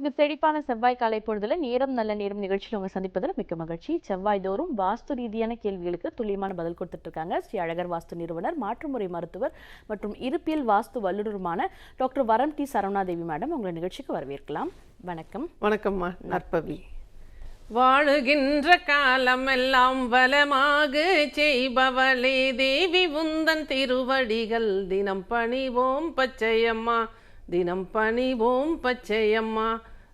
இந்த செழிப்பான செவ்வாய் காலை பொழுதுல நேரம் நல்ல நேரம் நிகழ்ச்சியில் உங்க சந்திப்பதில் மிக்க மகிழ்ச்சி. செவ்வாய் தோறும் வாஸ்து ரீதியான கேள்விகளுக்கு துல்லியமான பதில் கொடுத்துட்டு இருக்காங்க ஸ்ரீ அழகர் வாஸ்து நிறுவனர் மாற்றுமுறை மருத்துவர் மற்றும் இருப்பியல் வாஸ்து வல்லுநருமான doctor Varam T Saravanadevi madam உங்களை நிகழ்ச்சிக்கு வரவேற்கலாம். வணக்கம். வணக்கம்மா நற்பவி. வாழுகின்ற காலமெல்லாம் வளமாக செய்பவளே தேவி உந்தன் திருவடிகள். தினம் பணிவோம் பச்சையம்மா தினம் பணிவோம் பச்சையம்மா.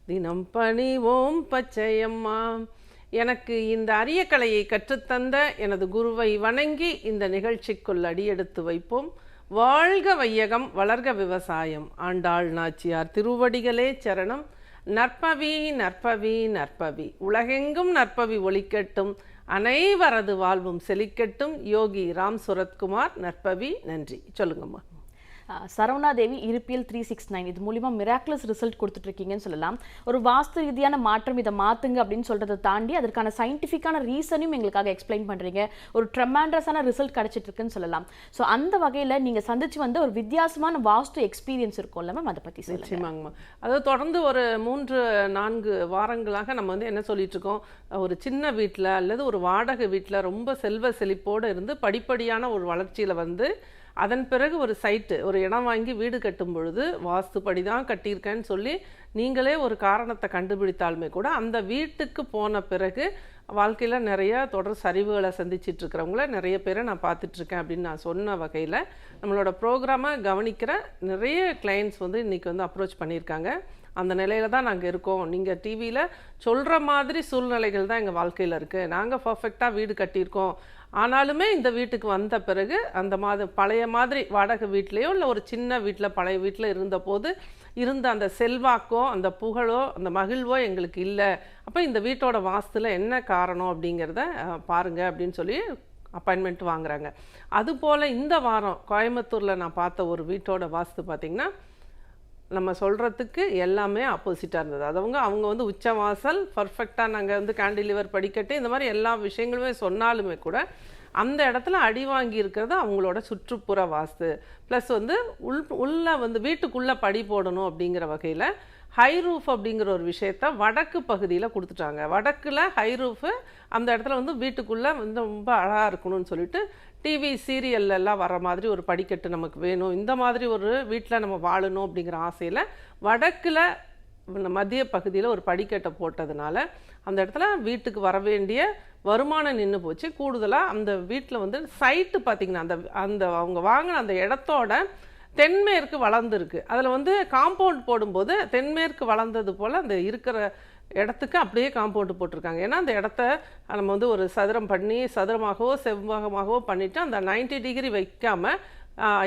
தினம் பணிவோம் பச்சையம்மா. எனக்கு இந்த அரிய கலையை கற்றுத்தந்த எனது குருவை வணங்கி இந்த நிகழ்ச்சிக்குள் அடியெடுத்து வைப்போம். வாழ்க வையகம் வளர்க விவசாயம். ஆண்டாள் நாச்சியார் திருவடிகளே சரணம். நற்பவி நற்பவி நற்பவி. உலகெங்கும் நற்பவி ஒழிக்கட்டும் அனைவரது வாழ்வும் செழிக்கட்டும். யோகி ராம் சுரத்குமார் நற்பவி நன்றி. சொல்லுங்கம்மா. சரவணா சரவணாதேவி இருப்பியல் த்ரீ சிக்ஸ் நைன் இது மூலிமா மிராக்குலஸ் ரிசல்ட் கொடுத்துட்டு இருக்கீங்கன்னு சொல்லலாம். ஒரு வாஸ்து ரீதியான மாற்றம் இதை மாத்துங்க அப்படின்னு சொல்கிறத தாண்டி அதற்கான சயின்டிஃபிக்கான ரீசனையும் எங்களுக்காக எக்ஸ்பிளைன் பண்ணுறீங்க ஒரு ட்ரெமாண்டஸான ரிசல்ட் கிடச்சிட்ருக்குன்னு சொல்லலாம். ஸோ அந்த வகையில் நீங்கள் சந்திச்சு வந்த ஒரு வித்தியாசமான வாஸ்து எக்ஸ்பீரியன்ஸ் இருக்கும்ல மேம் அதை பற்றி சொல்லுங்க. நிச்சயமாங்கம்மா அதாவது தொடர்ந்து ஒரு மூன்று நான்கு வாரங்களாக நம்ம வந்து என்ன சொல்லிட்டு இருக்கோம் ஒரு சின்ன வீட்டில் அல்லது ஒரு வாடகை வீட்டில் ரொம்ப செல்வ செழிப்போடு இருந்து படிப்படியான ஒரு வளர்ச்சியில் வந்து அதன் பிறகு ஒரு சைட்டு ஒரு இடம் வாங்கி வீடு கட்டும் பொழுது வாஸ்துப்படி தான் கட்டியிருக்கேன்னு சொல்லி நீங்களே ஒரு காரணத்தை கண்டுபிடித்தாலுமே கூட அந்த வீட்டுக்கு போன பிறகு வாழ்க்கையில் நிறைய தொடர் சரிவுகளை சந்திச்சிட்டு இருக்கிறவங்கள நிறைய பேரை நான் பார்த்துட்ருக்கேன் அப்படின்னு நான் சொன்ன வகையில் நம்மளோட ப்ரோக்ராமை கவனிக்கிற நிறைய கிளைண்ட்ஸ் வந்து இன்றைக்கி வந்து அப்ரோச் பண்ணியிருக்காங்க. அந்த நிலையில தான் நாங்கள் இருக்கோம். நீங்கள் டிவியில் சொல்கிற மாதிரி சூழ்நிலைகள் தான் எங்கள் வாழ்க்கையில் இருக்குது நாங்கள் பர்ஃபெக்டாக வீடு கட்டியிருக்கோம். ஆனாலுமே இந்த வீட்டுக்கு வந்த பிறகு அந்த மாதிரி பழைய மாதிரி வாடகை வீட்லேயோ இல்லை ஒரு சின்ன வீட்டில் பழைய வீட்டில் இருந்தபோது இருந்த அந்த செல்வாக்கோ அந்த புகழோ அந்த மகிழ்வோ எங்களுக்கு இல்லை. அப்போ இந்த வீட்டோட வாஸ்துல என்ன காரணம் அப்படிங்கிறத பாருங்கள் பாருங்க அப்படின்னு சொல்லி அப்பாயின்மெண்ட் வாங்குறாங்க. அதுபோல் இந்த வாரம் கோயம்புத்தூரில் நான் பார்த்த ஒரு வீட்டோட வாஸ்து பார்த்திங்கன்னா நம்ம சொல்கிறதுக்கு எல்லாமே ஆப்போசிட்டாக இருந்தது. அதவங்க அவங்க வந்து உச்சவாசல் பர்ஃபெக்டாக நாங்கள் வந்து கேண்டிலிவர் படிக்கட்டு இந்த மாதிரி எல்லா விஷயங்களுமே சொன்னாலுமே கூட அந்த இடத்துல அடி வாங்கி இருக்கிறது அவங்களோட சுற்றுப்புற வாஸ்து. ப்ளஸ் வந்து உள் உள்ளே வந்து வீட்டுக்குள்ளே படி போடணும் அப்படிங்கிற வகையில் ஹை ரூஃப் அப்படிங்கிற ஒரு விஷயத்த வடக்கு பகுதியில் கொடுத்துட்டாங்க. வடக்கில் ஹை ரூஃபு அந்த இடத்துல வந்து வீட்டுக்குள்ளே வந்து ரொம்ப அழகாக இருக்கணும்னு சொல்லிட்டு டிவி சீரியல்லல்லாம் வர மாதிரி ஒரு படிக்கட்டு நமக்கு வேணும். இந்த மாதிரி ஒரு வீட்டில் நம்ம வாழணும் அப்படிங்கிற ஆசையில் வடக்கில் இந்த மத்திய பகுதியில் ஒரு படிக்கட்டை போட்டதுனால அந்த இடத்துல வீட்டுக்கு வர வேண்டிய வருமானம் நின்று போச்சு. கூடுதலாக அந்த வீட்டில் வந்து சைட்டு பார்த்திங்கன்னா அந்த அந்த அவங்க வாங்கின அந்த இடத்தோட தென்மேற்கு வளர்ந்துருக்கு. அதில் வந்து காம்பவுண்ட் போடும்போது தென்மேற்கு வளர்ந்தது போல் அந்த இருக்கிற இடத்துக்கு அப்படியே காம்பவுண்டு போட்டிருக்காங்க. ஏன்னா அந்த இடத்த நம்ம வந்து ஒரு சதுரம் பண்ணி சதுரமாகவோ செவ்வகமாகவோ பண்ணிவிட்டு அந்த 90 டிகிரி வைக்காமல்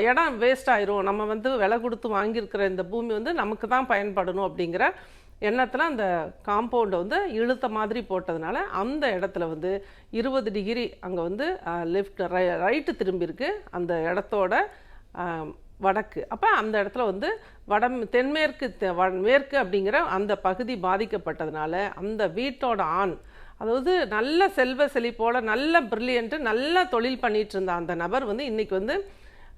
இடம் வேஸ்ட் ஆயிரும். நம்ம வந்து விலை கொடுத்து வாங்கியிருக்கிற இந்த பூமி வந்து நமக்கு தான் பயன்படணும் அப்படிங்கிற எண்ணத்தில் அந்த காம்பவுண்டை வந்து இழுத்த மாதிரி போட்டதுனால அந்த இடத்துல வந்து இருபது டிகிரி அங்கே வந்து லெஃப்ட் ரைட்டு திரும்பியிருக்கு. அந்த இடத்தோட வடக்கு. அப்போ அந்த இடத்துல வந்து வடம் தென்மேற்கு தெ- மேற்கு அப்படிங்கிற அந்த பகுதி பாதிக்கப்பட்டதுனால அந்த வீட்டோட ஆண் அதாவது நல்ல செல்வ செழிப்போட நல்ல பிரில்லியன்ட்டு நல்ல தொழில் பண்ணிட்டு இருந்த அந்த நபர் வந்து இன்றைக்கி வந்து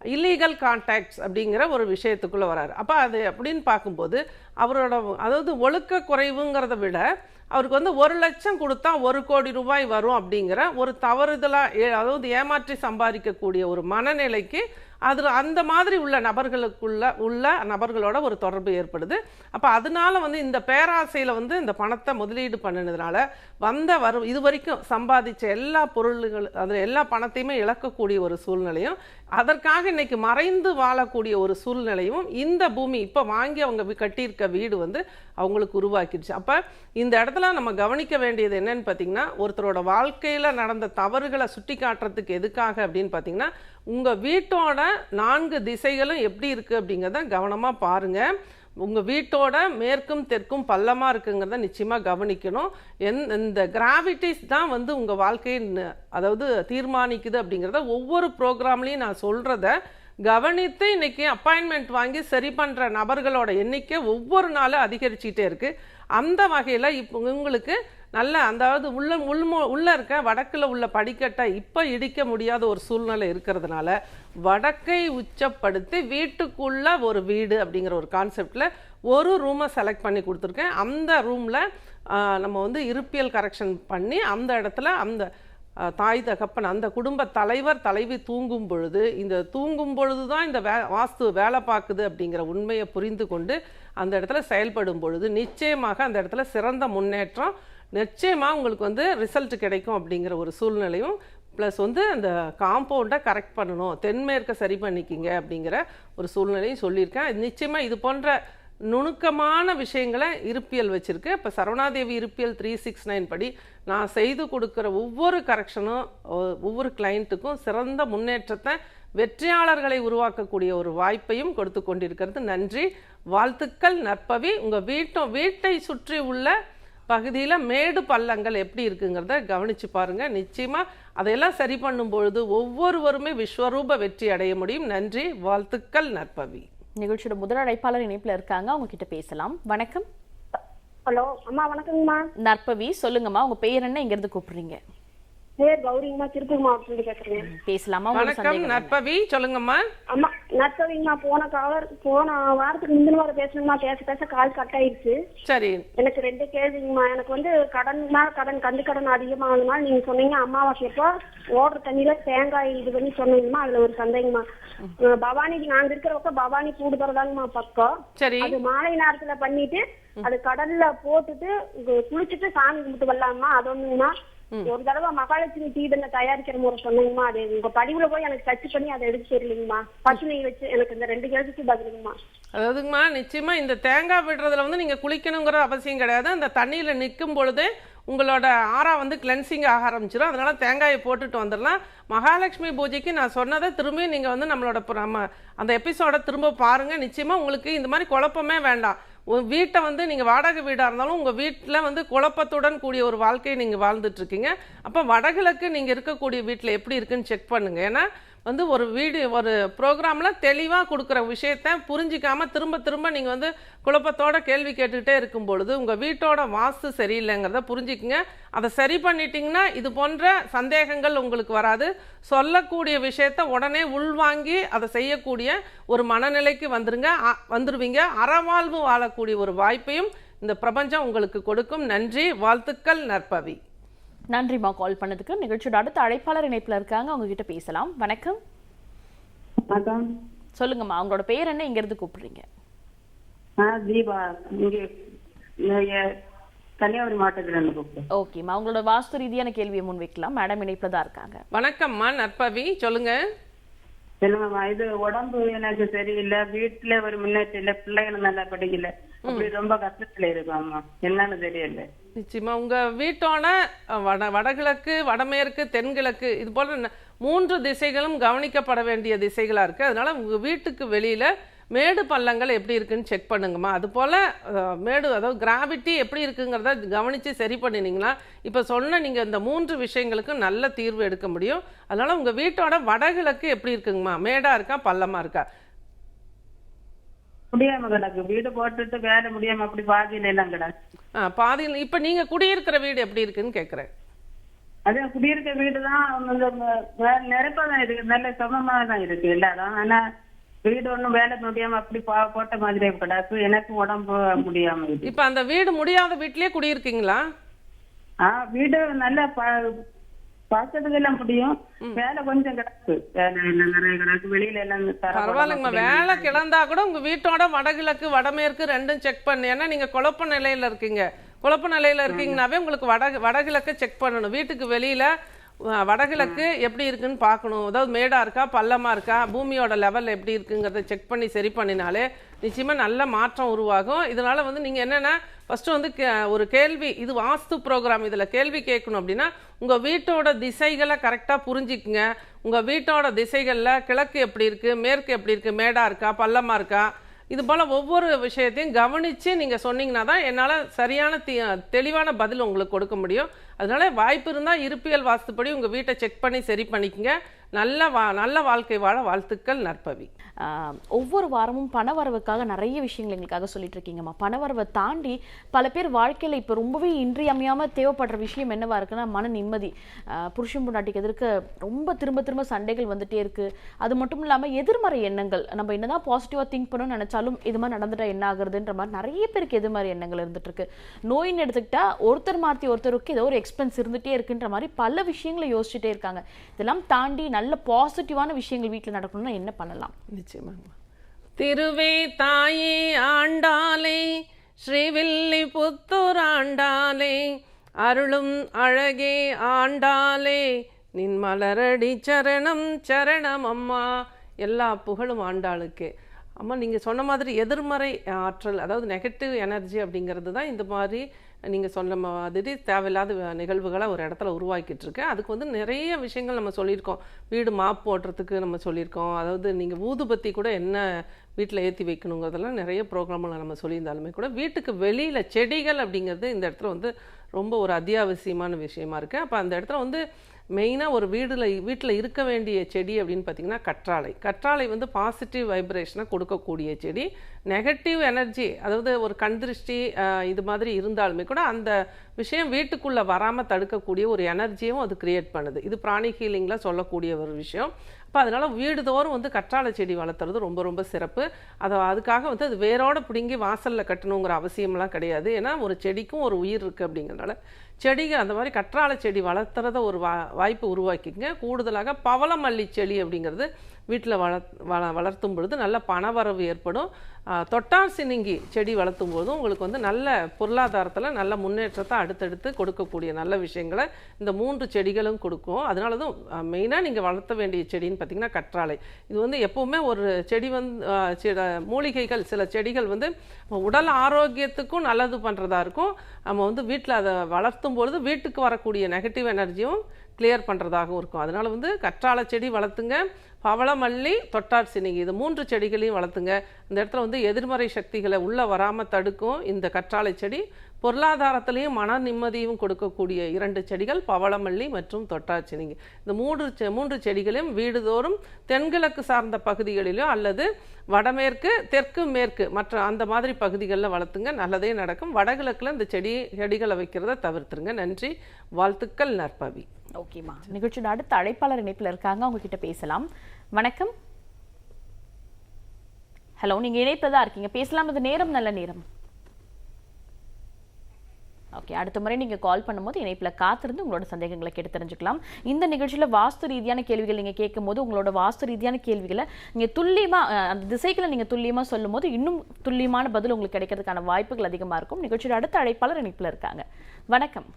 இல்லீகல் கான்டாக்ட்ஸ் அப்படிங்கிற ஒரு விஷயத்துக்குள்ளே வராரு. அப்போ அது அப்படின்னு பார்க்கும்போது அவரோட அதாவது ஒழுக்க குறைவுங்கிறத விட அவருக்கு வந்து ஒரு லட்சம் கொடுத்தா ஒரு கோடி ரூபாய் வரும் அப்படிங்கிற ஒரு தவறுதலாக அதாவது ஏமாற்றி சம்பாதிக்கக்கூடிய ஒரு மனநிலைக்கு அதில் அந்த மாதிரி உள்ள நபர்களுக்குள்ள உள்ள நபர்களோட ஒரு தொடர்பு ஏற்படுது. அப்போ அதனால வந்து இந்த பேராசையில் வந்து இந்த பணத்தை முதலீடு பண்ணினதுனால வந்த வரும் இது வரைக்கும் சம்பாதிச்ச எல்லா பொருள்கள் அதில் எல்லா பணத்தையுமே இழக்கக்கூடிய ஒரு சூழ்நிலையும் அதற்காக இன்னைக்கு மறைந்து வாழக்கூடிய ஒரு சூழ்நிலையும் இந்த பூமி இப்போ வாங்கி அவங்க கட்டியிருக்க வீடு வந்து அவங்களுக்கு உருவாக்கிடுச்சு. அப்போ இந்த இடத்துல நம்ம கவனிக்க வேண்டியது என்னன்னு பார்த்தீங்கன்னா ஒருத்தரோட வாழ்க்கையில் நடந்த தவறுகளை சுட்டி காட்டுறதுக்கு எதுக்காக அப்படின்னு பார்த்தீங்கன்னா உங்கள் வீட்டோட நான்கு திசைகளும் எப்படி இருக்குது அப்படிங்கிறத கவனமாக பாருங்கள் உங்கள் வீட்டோட மேற்கும் தெற்கும் பள்ளமாக இருக்குங்கிறத நிச்சயமாக கவனிக்கணும். என் இந்த கிராவிட்டிஸ் தான் வந்து உங்கள் வாழ்க்கையை அதாவது தீர்மானிக்குது அப்படிங்கிறத ஒவ்வொரு ப்ரோக்ராம்லேயும் நான் சொல்கிறத கவனித்து இன்னைக்கு அப்பாயின்மெண்ட் வாங்கி சரி பண்ணுற நபர்களோட எண்ணிக்கை ஒவ்வொரு நாளும் அதிகரிச்சுட்டே இருக்குது அந்த வகையில் இப்போ உங்களுக்கு நல்ல அதாவது உள்ள உள்மோ உள்ளே இருக்க வடக்கில் உள்ள படிக்கட்டை இப்போ இடிக்க முடியாத ஒரு சூழ்நிலை இருக்கிறதுனால வடக்கை உச்சப்படுத்தி வீட்டுக்குள்ளே ஒரு வீடு அப்படிங்கிற ஒரு கான்செப்டில் ஒரு ரூமை செலக்ட் பண்ணி கொடுத்துருக்கேன். அந்த ரூமில் நம்ம வந்து இருப்பியல் கரெக்ஷன் பண்ணி அந்த இடத்துல அந்த தாய் தகப்பன் அந்த குடும்ப தலைவர் தலைவி தூங்கும் பொழுது இந்த தூங்கும் பொழுது தான் இந்த வே வாஸ்து வேலை பார்க்குது அப்படிங்கிற உண்மையை புரிந்து கொண்டு அந்த இடத்துல செயல்படும் பொழுது நிச்சயமாக அந்த இடத்துல சிறந்த முன்னேற்றம் நிச்சயமாக உங்களுக்கு வந்து ரிசல்ட் கிடைக்கும் அப்படிங்கிற ஒரு சூழ்நிலையும் ப்ளஸ் வந்து அந்த காம்பவுண்டை கரெக்ட் பண்ணணும். தென்மேற்கை சரி பண்ணிக்கிங்க அப்படிங்கிற ஒரு சூழ்நிலையும் சொல்லியிருக்கேன். நிச்சயமாக இது போன்ற நுணுக்கமான விஷயங்களை இருப்பியல் வச்சுருக்கு. இப்போ சரவணாதேவி இருப்பியல் த்ரீ சிக்ஸ் நைன் படி நான் செய்து கொடுக்குற ஒவ்வொரு கரெக்ஷனும் ஒவ்வொரு கிளைண்ட்டுக்கும் சிறந்த முன்னேற்றத்தை வெற்றியாளர்களை உருவாக்கக்கூடிய ஒரு வாய்ப்பையும் கொடுத்து கொண்டிருக்கிறது. நன்றி. வாழ்த்துக்கள் நற்பவி. உங்கள் வீட்டோ வீட்டை சுற்றி உள்ள பகுதியில் மேடு பள்ளங்கள் எப்படி இருக்குங்கிறத கவனிச்சு பாருங்க. நிச்சயமா அதையெல்லாம் சரி பண்ணும் பொழுது ஒவ்வொருவருமே விஸ்வரூப வெற்றி அடைய முடியும். நன்றி வாழ்த்துக்கள் நற்பவி. நிகழ்ச்சியோட முதல் அழைப்பாளர் இணைப்புல இருக்காங்க. அவங்க கிட்ட பேசலாம். வணக்கம். ஹலோ அம்மா வணக்கங்கம்மா நற்பவி சொல்லுங்கம்மா. உங்க பெயர் என்ன? இங்க இருந்து கூப்பிடுறீங்க. பேர் கௌரிங்கம்மா திருப்பூர் மாவட்டத்துல பேசுறேன் பேசலாமா? வணக்கம்? நற்பவி. சொல்லுங்கம்மா. அம்மா நட்சவிங்கம்மா போன காலர் போன வாரத்துக்கு முந்தின வாரம் பேசணுமா பேச பேச கால் கட் ஆயிடுச்சு சரி. எனக்கு ரெண்டு கேள்விங்கம்மா. எனக்கு வந்து கடன் மேல கடன் கந்து கடன் அதிகமாகுதுனால நீங்க சொன்னீங்க அம்மாவாசை எப்போ ஓடுற தண்ணியில தேங்காய் இது பண்ணி சொன்னீங்கம்மா அதுல ஒரு சந்தேகம்மா. அஹ் பவானி நாங்க இருக்கிற பக்கம் பவானி கூடுதறதாங்கம்மா பக்கம். சரி. அது மாலை நேரத்துல பண்ணிட்டு அது கடல்ல போட்டுட்டு குளிச்சுட்டு சாமி கும்பிட்டு வரலாமா அது ஒண்ணுங்கம்மா ஒரு தடவை மகாலட்சுமி தீபன தயாரிக்கிற முறை சொன்னீங்கம்மா அது உங்க பதிவுல போய் எனக்கு டச் பண்ணி அதை எடுத்து தெரியலீங்கம்மா பசு நெய் வச்சு எனக்கு இந்த ரெண்டு கேள்விக்கு பதிலுங்கம்மா. அதாவதுங்கம்மா நிச்சயமா இந்த தேங்காய் விடுறதுல வந்து நீங்க குளிக்கணுங்கிற அவசியம் கிடையாது. அந்த தண்ணியில நிற்கும் பொழுதே உங்களோட ஆறா வந்து கிளென்சிங் ஆக ஆரம்பிச்சிடும் அதனால தேங்காயை போட்டுட்டு வந்துடலாம். மகாலட்சுமி பூஜைக்கு நான் சொன்னதை திரும்பி நீங்க வந்து நம்மளோட நம்ம அந்த எபிசோட திரும்ப பாருங்க. நிச்சயமா உங்களுக்கு இந்த மாதிரி குழப்பமே வேண்டாம். வீட்டை வந்து நீங்கள் வாடகை வீடாக இருந்தாலும் உங்கள் வீட்டில் வந்து குழப்பத்துடன் கூடிய ஒரு வாழ்க்கையை நீங்கள் வாழ்ந்துட்டுருக்கீங்க அப்போ வடகிழக்கு நீங்கள் இருக்கக்கூடிய வீட்டில் எப்படி இருக்குன்னு செக் பண்ணுங்கள் ஏன்னா வந்து ஒரு வீடு ஒரு ப்ரோக்ராமில் தெளிவாக கொடுக்குற விஷயத்த புரிஞ்சிக்காமல் திரும்ப திரும்ப நீங்கள் வந்து குழப்பத்தோட கேள்வி கேட்டுக்கிட்டே இருக்கும் பொழுது உங்கள் வீட்டோட வாஸ்து சரியில்லைங்கிறத புரிஞ்சுக்குங்க. அதை சரி பண்ணிட்டீங்கன்னா இது போன்ற சந்தேகங்கள் உங்களுக்கு வராது. சொல்லக்கூடிய விஷயத்த உடனே உள்வாங்கி அதை செய்யக்கூடிய ஒரு மனநிலைக்கு வந்துருங்க. அ- வந்துருவீங்க. அறவாழ்வு வாழக்கூடிய ஒரு வாய்ப்பையும் இந்த பிரபஞ்சம் உங்களுக்கு கொடுக்கும். நன்றி. வாழ்த்துக்கள் நற்பவி. நன்றிம்மா கால் பண்ணதுக்கு. நிகழ்ச்சியோட அடுத்த அழைப்பாளர் இணைப்புல இருக்காங்க. அவங்க கிட்ட பேசலாம். வணக்கம். வணக்கம். சொல்லுங்கம்மா அவங்களோட பெயர் என்ன? இங்க இருந்து கூப்பிடுறீங்க தீபா. கன்னியாகுமரி மாவட்டத்துல ஓகேம்மா அவங்களோட வாஸ்து ரீதியான கேள்வியை முன்வைக்கலாம். மேடம் இணைப்புல தான் இருக்காங்க. வணக்கம்மா நற்பவி. சொல்லுங்க. சொல்லுங்கம்மா இது உடம்பு எனக்கு சரியில்லை. வீட்டுல ஒரு முன்னேற்றம் இல்ல. பிள்ளைகள் நல்லா படிக்கல. அப்படி ரொம்ப கஷ்டத்துல இருக்கோம்மா என்னன்னு தெரியல. நிச்சயமா உங்க வீட்டோட வட வடகிழக்கு வடமேற்கு தென்கிழக்கு இது போல மூன்று திசைகளும் கவனிக்கப்பட வேண்டிய திசைகளா இருக்கு. அதனால உங்க வீட்டுக்கு வெளியில மேடு பள்ளங்கள் எப்படி இருக்குன்னு செக் பண்ணுங்கம்மா. அது போல மேடு அதாவது கிராவிட்டி எப்படி இருக்குங்கிறத கவனித்து சரி பண்ணினீங்கன்னா இப்போ சொன்ன நீங்கள் இந்த மூன்று விஷயங்களுக்கும் நல்ல தீர்வு எடுக்க முடியும். அதனால உங்கள் வீட்டோட வடகிழக்கு எப்படி இருக்குங்கம்மா? மேடாக இருக்கா? பள்ளமாக இருக்கா? முடியாம கிடக்கு. வீடு போட்டுட்டு வேலை முடியாம அப்படி பாதியில எல்லாம் கிடக்கு. பாதியில் இப்ப நீங்க குடியிருக்கிற வீடு எப்படி இருக்குன்னு கேக்குறேன். அதே குடியிருக்க வீடு தான் நிரப்பா தான் இருக்கு. நல்ல சுகமா தான் இருக்கு எல்லாரும் ஆனா வீடு ஒண்ணும் வேலை முடியாம அப்படி போட்ட மாதிரி கிடக்கு. எனக்கு உடம்பு முடியாம இருக்கு. இப்ப அந்த வீடு முடியாத வீட்லயே குடியிருக்கீங்களா? ஆ வீடு நல்லா பா- பார்க்கறதுக்கு எல்லாம் முடியும்? வேலை கொஞ்சம் கிடக்கு. வேலை எல்லாம் நிறைய கிடக்கு. வெளியில எல்லாம் தர பரவாயில்லைங்கம்மா வேலை கிளந்தா கூட உங்க வீட்டோட வடகிழக்கு வடமேற்கு ரெண்டும் செக் பண்ணு. ஏன்னா நீங்க குழப்ப நிலையில இருக்கீங்க. குழப்ப நிலையில இருக்கீங்கனாவே உங்களுக்கு வட வடகிழக்கு செக் பண்ணணும். வீட்டுக்கு வெளியில வடகிழக்கு எப்படி இருக்குன்னு பார்க்கணும். அதாவது மேடாக இருக்கா பள்ளமாக இருக்கா பூமியோட லெவல் எப்படி இருக்குங்கிறத செக் பண்ணி சரி பண்ணினாலே நிச்சயமாக நல்ல மாற்றம் உருவாகும். இதனால் வந்து நீங்கள் என்னென்னா ஃபஸ்ட்டு வந்து கே- ஒரு கேள்வி இது வாஸ்து ப்ரோக்ராம் இதில் கேள்வி கேட்கணும் அப்படின்னா உங்கள் வீட்டோட திசைகளை கரெக்டாக புரிஞ்சிக்குங்க. உங்கள் வீட்டோட திசைகளில் கிழக்கு எப்படி இருக்குது மேற்கு எப்படி இருக்குது மேடாக இருக்கா பள்ளமாக இருக்கா இது போல் ஒவ்வொரு விஷயத்தையும் கவனித்து நீங்கள் சொன்னீங்கன்னா தான் என்னால் சரியான தி- தெளிவான பதில் உங்களுக்கு கொடுக்க முடியும். அதனால வாய்ப்பு இருந்தால் இருப்பியல் வாஸ்துப்படி உங்கள் வீட்டை செக் பண்ணி சரி பண்ணிக்கங்க. நல்ல வா நல்ல வாழ்க்கை வாழ வாழ்த்துக்கள் நற்பவி. ஒவ்வொரு வாரமும் பணவரவுக்காக நிறைய விஷயங்கள் எங்களுக்காக சொல்லிட்டு இருக்கீங்கம்மா பணவரவை தாண்டி பல பேர் வாழ்க்கையில் இப்போ ரொம்பவே இன்றியமையாம தேவைப்படுற விஷயம் என்னவா இருக்குன்னா மன நிம்மதி. புருஷன் பொண்டாட்டிக்கு எதிர்க்க ரொம்ப திரும்ப திரும்ப சண்டைகள் வந்துட்டே இருக்கு. அது மட்டும் இல்லாமல் எதிர்மறை எண்ணங்கள். நம்ம என்னதான் பாசிட்டிவாக திங்க் பண்ணணும்னு நினைச்சாலும் இது மாதிரி நடந்துட்டா என்ன ஆகுறதுன்ற மாதிரி நிறைய பேருக்கு எதிர்மறை எண்ணங்கள் இருந்துட்டு இருக்கு நோயின்னு எடுத்துக்கிட்டா ஒருத்தர் மாற்றி ஒருத்தருக்கு ஏதோ ஒரு எக்ஸ்பென்ஸ் இருந்துட்டே இருக்குன்ற மாதிரி பல விஷயங்களை யோசிச்சுட்டே இருக்காங்க. இதெல்லாம் தாண்டி நல்ல நல்ல பாசிட்டிவான விஷயங்கள் வீட்டில் நடக்கணும்னா என்ன பண்ணலாம்? நிச்சயமாக திருவே தாயே ஆண்டாலே ஸ்ரீவில்லி புத்தூர் ஆண்டாலே அருளும் அழகே ஆண்டாலே நின் மலரடி சரணம் சரணம் அம்மா. எல்லா புகழும் ஆண்டாளுக்கே. அம்மா நீங்கள் சொன்ன மாதிரி எதிர்மறை ஆற்றல் அதாவது நெகட்டிவ் எனர்ஜி அப்படிங்கிறது தான் இந்த மாதிரி நீங்கள் சொன்ன மாதிரி தேவையில்லாத நிகழ்வுகளை ஒரு இடத்துல உருவாக்கிட்டு இருக்கு அதுக்கு வந்து நிறைய விஷயங்கள் நம்ம சொல்லியிருக்கோம். வீடு மாப் போடுறதுக்கு நம்ம சொல்லியிருக்கோம். அதாவது நீங்கள் ஊதுபத்தி கூட என்ன வீட்டில் ஏற்றி வைக்கணுங்கிறதெல்லாம் நிறைய ப்ரோக்ராமில் நம்ம சொல்லியிருந்தாலுமே கூட வீட்டுக்கு வெளியில் செடிகள் அப்படிங்கிறது இந்த இடத்துல வந்து ரொம்ப ஒரு அத்தியாவசியமான விஷயமா இருக்குது அப்போ அந்த இடத்துல வந்து மெயினாக ஒரு வீடில் வீட்டில் இருக்க வேண்டிய செடி அப்படின்னு பார்த்தீங்கன்னா கற்றாழை. கற்றாழை வந்து பாசிட்டிவ் வைப்ரேஷனை கொடுக்கக்கூடிய செடி. நெகட்டிவ் எனர்ஜி அதாவது ஒரு கண் திருஷ்டி இது மாதிரி இருந்தாலுமே கூட அந்த விஷயம் வீட்டுக்குள்ளே வராமல் தடுக்கக்கூடிய ஒரு எனர்ஜியும் அது கிரியேட் பண்ணுது. இது பிராணி ஹீலிங்கில் சொல்லக்கூடிய ஒரு விஷயம். அப்போ அதனால் வீடுதோறும் வந்து கற்றாழை செடி வளர்த்துறது ரொம்ப ரொம்ப சிறப்பு. அதை அதுக்காக வந்து அது வேரோடு பிடுங்கி வாசலில் கட்டணுங்கிற அவசியம்லாம் கிடையாது. ஏன்னா ஒரு செடிக்கும் ஒரு உயிர் இருக்குது அப்படிங்கிறனால செடிகள் அந்த மாதிரி கற்றாழை செடி வளர்த்துறத ஒரு வா வாய்ப்பு உருவாக்கிங்க கூடுதலாக பவளமல்லி செடி அப்படிங்கிறது வீட்டில் வள வள வளர்த்தும் பொழுது நல்ல பணவரவு ஏற்படும். தொட்டார் சினிங்கி செடி வளர்த்தும் போதும் உங்களுக்கு வந்து நல்ல பொருளாதாரத்தில் நல்ல முன்னேற்றத்தை அடுத்தடுத்து கொடுக்கக்கூடிய நல்ல விஷயங்களை இந்த மூன்று செடிகளும் கொடுக்கும். அதனால தான் மெயினாக நீங்கள் வளர்த்த வேண்டிய செடின்னு பார்த்தீங்கன்னா கற்றாழை. இது வந்து எப்போவுமே ஒரு செடி வந்து சில மூலிகைகள் சில செடிகள் வந்து உடல் ஆரோக்கியத்துக்கும் நல்லது பண்ணுறதா இருக்கும். நம்ம வந்து வீட்டில் அதை வளர்த்தும் பொழுது வீட்டுக்கு வரக்கூடிய நெகட்டிவ் எனர்ஜியும் கிளியர் பண்ணுறதாகவும் இருக்கும். அதனால வந்து கற்றாழை செடி வளர்த்துங்க. பவளமல்லி தொட்டார் சினிங்கி இது மூன்று செடிகளையும் வளர்த்துங்க. இந்த இடத்துல வந்து எதிர்மறை சக்திகளை உள்ளே வராமல் தடுக்கும் இந்த கற்றாழை செடி. பொருளாதாரத்திலையும் மன நிம்மதியும் கொடுக்கக்கூடிய இரண்டு செடிகள் பவளமல்லி மற்றும் தொட்டார் சினிங்கி இந்த மூன்று செ- மூன்று செடிகளையும் வீடுதோறும் தென்கிழக்கு சார்ந்த பகுதிகளிலோ அல்லது வடமேற்கு தெற்கு மேற்கு மற்ற அந்த மாதிரி பகுதிகளில் வளர்த்துங்க. நல்லதே நடக்கும். வடகிழக்கில் இந்த செடி செடிகளை வைக்கிறத தவிர்த்துருங்க. நன்றி. வாழ்த்துக்கள் நற்பவி. ஓகேம்மா. நிகழ்ச்சியோட அடுத்த அழைப்பாளர் இணைப்பில் இருக்காங்க. அவங்க கிட்ட பேசலாம். வணக்கம். ஹலோ நீங்க இணைப்பில் தான் இருக்கீங்க. பேசலாம். இது நேரம் நல்ல நேரம். ஓகே அடுத்த முறை நீங்க கால் பண்ணும்போது இணைப்புல காத்திருந்து உங்களோட சந்தேகங்களை கேட்டு தெரிஞ்சுக்கலாம். இந்த நிகழ்ச்சியில வாஸ்து ரீதியான கேள்விகள் நீங்க கேட்கும்போது உங்களோட வாஸ்து ரீதியான கேள்விகளை நீங்க துல்லியமா அந்த திசைகளை நீங்க துல்லியமா சொல்லும்போது இன்னும் துல்லியமான பதில் உங்களுக்கு கிடைக்கிறதுக்கான வாய்ப்புகள் அதிகமா இருக்கும். நிகழ்ச்சியோட அடுத்த அழைப்பாளர் இணைப்பில் இருக்காங்க. வணக்கம்.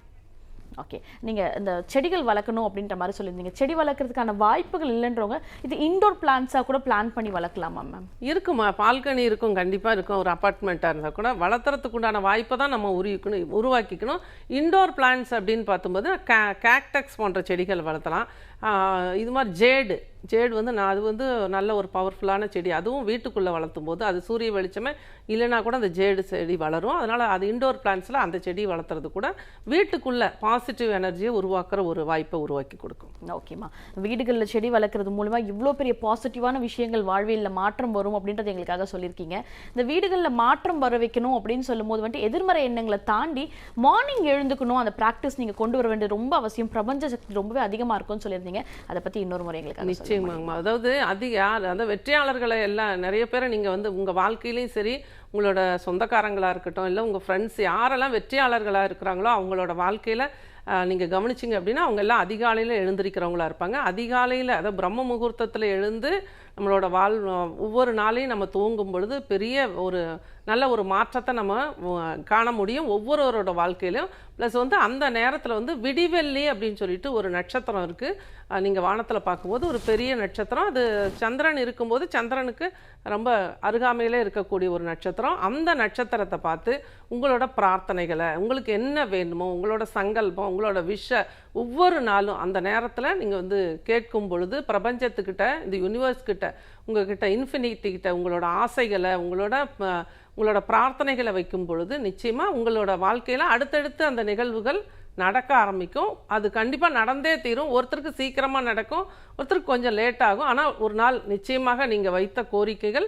ஓகே நீங்கள் இந்த செடிகள் வளர்க்கணும் அப்படின்ற மாதிரி சொல்லியிருந்தீங்க. செடி வளர்க்கறதுக்கான வாய்ப்புகள் இல்லைன்றவங்க இது இன்டோர் பிளான்ஸாக கூட பிளான் பண்ணி வளர்க்கலாமா மேம் இருக்குமா? பால்கனி இருக்கும் கண்டிப்பாக இருக்கும். ஒரு அப்பார்ட்மெண்ட்டாக இருந்தால் கூட வளர்த்துறதுக்கு உண்டான வாய்ப்பை தான் நம்ம உருவிக்கணும் உருவாக்கிக்கணும். இன்டோர் பிளான்ஸ் அப்படின்னு பார்த்தும்போது கே கேக்டக்ஸ் போன்ற செடிகள் வளர்த்தலாம். இது மாதிரி ஜேடு. ஜேடு வந்து நான் அது வந்து நல்ல ஒரு பவர்ஃபுல்லான செடி. அதுவும் வீட்டுக்குள்ளே வளர்த்தும் போது அது சூரிய வெளிச்சமே இல்லைனா கூட அந்த ஜேடு செடி வளரும். அதனால் அது இண்டோர் பிளான்ஸில் அந்த செடி வளர்த்துறது கூட வீட்டுக்குள்ளே பாசிட்டிவ் எனர்ஜியை உருவாக்குற ஒரு வாய்ப்பை உருவாக்கி கொடுக்கும். ஓகேம்மா வீடுகளில் செடி வளர்க்குறது மூலமாக இவ்வளோ பெரிய பாசிட்டிவான விஷயங்கள் வாழ்வியலில் மாற்றம் வரும் அப்படின்றது எங்களுக்காக சொல்லியிருக்கீங்க. இந்த வீடுகளில் மாற்றம் வர வைக்கணும் அப்படின்னு சொல்லும்போது வந்துட்டு எதிர்மறை எண்ணங்களை தாண்டி மார்னிங் எழுந்துக்கணும். அந்த ப்ராக்டிஸ் நீங்கள் கொண்டு வர வேண்டிய ரொம்ப அவசியம். பிரபஞ்ச சக்தி ரொம்பவே அதிகமாக இருக்கும்னு சொல்லியிருந்தீங்க. அதை பற்றி இன்னொரு முறை எங்களுக்கு நிச்சயமாங்கம்மா அதாவது அதிக யார் அதாவது வெற்றியாளர்களை எல்லாம் நிறைய பேரை நீங்கள் வந்து உங்கள் வாழ்க்கையிலையும் சரி உங்களோட சொந்தக்காரங்களாக இருக்கட்டும் இல்லை உங்கள் ஃப்ரெண்ட்ஸ் யாரெல்லாம் வெற்றியாளர்களாக இருக்கிறாங்களோ அவங்களோட வாழ்க்கையில் நீங்கள் கவனிச்சிங்க அப்படின்னா அவங்க எல்லாம் அதிகாலையில் எழுந்திருக்கிறவங்களா இருப்பாங்க. அதிகாலையில் அதாவது பிரம்ம முகூர்த்தத்தில் எழுந்து நம்மளோட வாழ் ஒவ்வொரு நாளையும் நம்ம தூங்கும் பொழுது பெரிய ஒரு நல்ல ஒரு மாற்றத்தை நம்ம காண முடியும் ஒவ்வொருவரோட வாழ்க்கையிலும். ப்ளஸ் வந்து அந்த நேரத்தில் வந்து விடிவெள்ளி அப்படின்னு சொல்லிட்டு ஒரு நட்சத்திரம் இருக்குது நீங்கள் வானத்தில் பார்க்கும்போது ஒரு பெரிய நட்சத்திரம். அது சந்திரன் இருக்கும்போது சந்திரனுக்கு ரொம்ப அருகாமையிலே இருக்கக்கூடிய ஒரு நட்சத்திரம். அந்த நட்சத்திரத்தை பார்த்து உங்களோட பிரார்த்தனைகளை உங்களுக்கு என்ன வேணுமோ உங்களோட சங்கல்பம் உங்களோட விஷ ஒவ்வொரு நாளும் அந்த நேரத்தில் நீங்கள் வந்து கேட்கும் பொழுது பிரபஞ்சத்துக்கிட்ட இந்த யூனிவர்ஸ்கிட்ட உங்கள்கிட்ட உங்ககிட்ட இன்ஃபினிட்டி கிட்ட உங்களோட ஆசைகளை உங்களோட உங்களோட பிரார்த்தனைகளை வைக்கும் பொழுது நிச்சயமாக உங்களோட வாழ்க்கையில் அடுத்தடுத்து அந்த நிகழ்வுகள் நடக்க ஆரம்பிக்கும். அது கண்டிப்பாக நடந்தே தீரும். ஒருத்தருக்கு சீக்கிரமாக நடக்கும் ஒருத்தருக்கு கொஞ்சம் லேட் ஆகும். ஆனால் ஒரு நாள் நிச்சயமாக நீங்கள் வைத்த கோரிக்கைகள்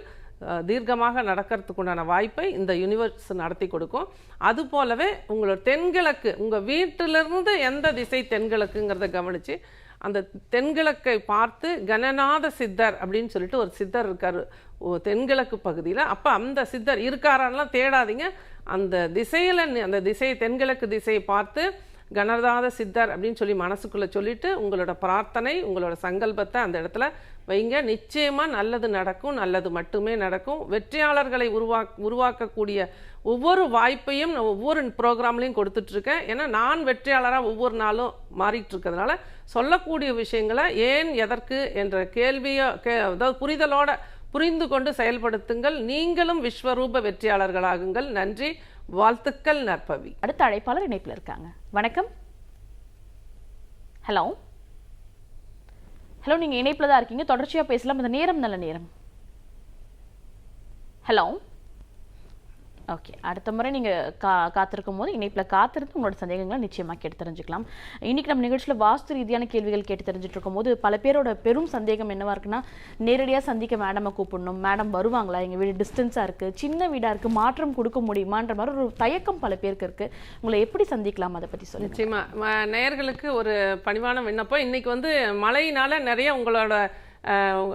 தீர்க்கமாக நடக்கிறதுக்கு உண்டான வாய்ப்பை இந்த யூனிவர்ஸ் நடத்தி கொடுக்கும். அது போலவே உங்களோட தென்கிழக்கு உங்கள் வீட்டிலிருந்து எந்த திசை தென்கிழக்குங்கிறத கவனித்து அந்த தென்கிழக்கை பார்த்து கணநாத சித்தர் அப்படின்னு சொல்லிட்டு ஒரு சித்தர் இருக்கார். தென்கிழக்கு பகுதியில். அப்போ அந்த சித்தர் இருக்காரெல்லாம் தேடாதீங்க. அந்த திசையில் அந்த திசை தென்கிழக்கு திசையை பார்த்து கணநாத சித்தர் அப்படின்னு சொல்லி மனசுக்குள்ளே சொல்லிட்டு உங்களோட பிரார்த்தனை உங்களோட சங்கல்பத்தை அந்த இடத்துல வைங்க. நிச்சயமாக நல்லது நடக்கும் நல்லது மட்டுமே நடக்கும். வெற்றியாளர்களை உருவா உருவாக்கக்கூடிய ஒவ்வொரு வாய்ப்பையும் நான் ஒவ்வொரு ப்ரோக்ராம்லையும் கொடுத்துட்ருக்கேன். ஏன்னா நான் வெற்றியாளராக ஒவ்வொரு நாளும் மாறிட்டு இருக்கிறதுனால சொல்லக்கூடிய விஷயங்களை ஏன் எதற்கு என்ற கேள்வியை கே அதாவது புரிதலோட புரிந்து கொண்டு செயல்படுத்துங்கள். நீங்களும் விஸ்வரூப வெற்றியாளர்களாகுங்கள். நன்றி. வாழ்த்துக்கள் நற்பவி. அடுத்த அழைப்பாளர் இணைப்பில் இருக்காங்க. வணக்கம். ஹலோ. ஹலோ நீங்க இணைப்பில் தான் இருக்கீங்க. தொடர்ச்சியா பேசலாம். இந்த நேரம் நல்ல நேரம். ஹலோ ஓகே அடுத்த முறை நீங்கள் கா காத்திருக்கும் போது இணைப்பில் காத்திருந்து உங்களோட சந்தேகங்களை நிச்சயமாக கேட்டு தெரிஞ்சுக்கலாம். இன்றைக்கி நம்ம நிகழ்ச்சியில் வாஸ்து ரீதியான கேள்விகள் கேட்டு தெரிஞ்சுட்டு இருக்கும்போது பல பேரோட பெரும் சந்தேகம் என்னவா இருக்குன்னா நேரடியாக சந்திக்க மேடமை கூப்பிடணும். மேடம் வருவாங்களா? எங்கள் வீடு டிஸ்டன்ஸாக இருக்குது சின்ன வீடாக இருக்குது மாற்றம் கொடுக்க முடியுமான்ற மாதிரி ஒரு தயக்கம் பல பேருக்கு இருக்குது உங்களை எப்படி சந்திக்கலாம்? அதை பற்றி சொல்லி நிச்சயமாக நேயர்களுக்கு ஒரு பணிவான விண்ணப்பம். இன்னைக்கு வந்து மழையினால நிறைய உங்களோட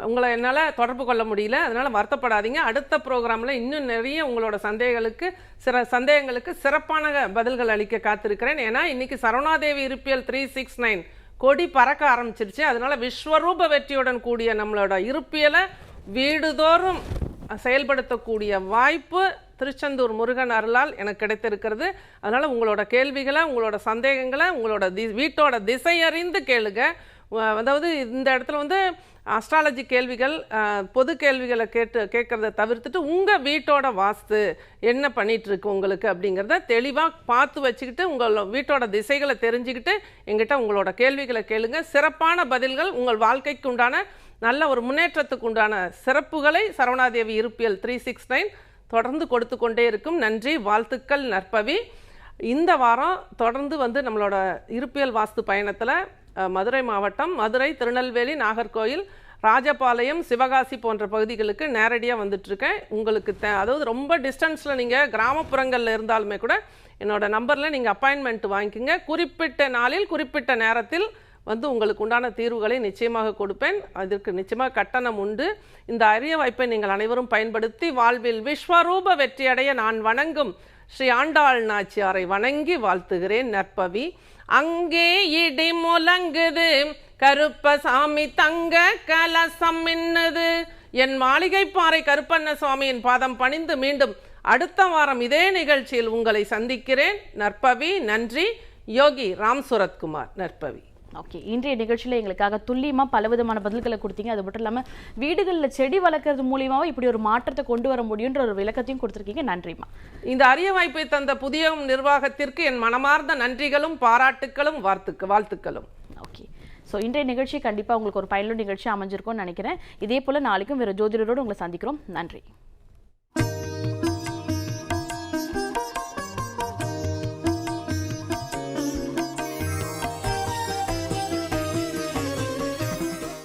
உங்களை என்னால் தொடர்பு கொள்ள முடியல. அதனால் வருத்தப்படாதீங்க. அடுத்த ப்ரோக்ராமில் இன்னும் நிறைய உங்களோட சந்தேகங்களுக்கு சிற சந்தேகங்களுக்கு சிறப்பான பதில்கள் அளிக்க காத்திருக்கிறேன். ஏன்னா இன்றைக்கி சரவணாதேவி இருப்பியல் த்ரீ சிக்ஸ் நைன் கொடி பறக்க ஆரம்பிச்சிருச்சு. அதனால் விஸ்வரூப வெற்றியுடன் கூடிய நம்மளோட இருப்பியலை வீடுதோறும் செயல்படுத்தக்கூடிய வாய்ப்பு திருச்செந்தூர் முருகன் அருளால் எனக்கு கிடைத்திருக்கிறது. அதனால் உங்களோட கேள்விகளை உங்களோட சந்தேகங்களை உங்களோட தி வீட்டோட திசையறிந்து கேளுங்க. அதாவது இந்த இடத்துல வந்து அஸ்ட்ராலஜி கேள்விகள் பொது கேள்விகளை கேட்டு கேட்குறத தவிர்த்துட்டு உங்கள் வீட்டோட வாஸ்து என்ன பண்ணிகிட்ருக்கு உங்களுக்கு அப்படிங்கிறத தெளிவாக பார்த்து வச்சுக்கிட்டு உங்கள் வீட்டோட திசைகளை தெரிஞ்சுக்கிட்டு எங்கிட்ட உங்களோட கேள்விகளை கேளுங்க. சிறப்பான பதில்கள் உங்கள் வாழ்க்கைக்கு உண்டான நல்ல ஒரு முன்னேற்றத்துக்கு உண்டான சிறப்புகளை சரவணாதேவி இருப்பியல் த்ரீ சிக்ஸ் நைன் தொடர்ந்து கொடுத்து கொண்டே இருக்கும். நன்றி வாழ்த்துக்கள் நற்பவி. இந்த வாரம் தொடர்ந்து வந்து நம்மளோட இருப்பியல் வாஸ்து பயணத்தில் மதுரை மாவட்டம் மதுரை திருநெல்வேலி நாகர்கோயில் ராஜபாளையம் சிவகாசி போன்ற பகுதிகளுக்கு நேரடியாக வந்துட்டுருக்கேன். உங்களுக்கு த அதாவது ரொம்ப டிஸ்டன்ஸில் நீங்கள் கிராமப்புறங்களில் இருந்தாலுமே கூட என்னோட நம்பரில் நீங்கள் அப்பாயின்மெண்ட் வாங்கிக்கோங்க. குறிப்பிட்ட நாளில் குறிப்பிட்ட நேரத்தில் வந்து உங்களுக்கு உண்டான தீர்வுகளை நிச்சயமாக கொடுப்பேன். அதற்கு நிச்சயமாக கட்டணம் உண்டு. இந்த அரிய வாய்ப்பை நீங்கள் அனைவரும் பயன்படுத்தி வாழ்வில் விஸ்வரூப வெற்றியடைய நான் வணங்கும் ஸ்ரீ ஆண்டாள் நாச்சியாரை வணங்கி வாழ்த்துகிறேன் நற்பவி. அங்கே இடி முழங்குது கருப்பசாமி தங்க கலசம் மின்னுது. என் மாளிகை பாறை கருப்பண்ண சுவாமியின் பாதம் பணிந்து மீண்டும் அடுத்த வாரம் இதே நிகழ்ச்சியில் உங்களை சந்திக்கிறேன். நற்பவி நன்றி. யோகி ராம் சுரத்குமார் நற்பவி. ஓகே இன்றைய நிகழ்ச்சியில எங்களுக்காக துல்லியமா பலவிதமான பதில்களை கொடுத்தீங்க. அது மட்டும் இல்லாம வீடுகள்ல செடி வளர்க்கறது மூலியமாவும் இப்படி ஒரு மாற்றத்தை கொண்டு வர முடியுன்ற ஒரு விளக்கத்தையும் கொடுத்துருக்கீங்க. நன்றிம்மா. இந்த அரிய வாய்ப்பை தந்த புதிய நிர்வாகத்திற்கு என் மனமார்ந்த நன்றிகளும் பாராட்டுக்களும் வாழ்த்துக்கு வாழ்த்துக்களும். ஓகே. ஸோ இன்றைய நிகழ்ச்சி கண்டிப்பாக உங்களுக்கு ஒரு பயனுள்ள நிகழ்ச்சி அமைஞ்சிருக்கும்னு நினைக்கிறேன். இதே போல் நாளைக்கும் வேறு ஜோதிடரோடு உங்களை சந்திக்கிறோம். நன்றி.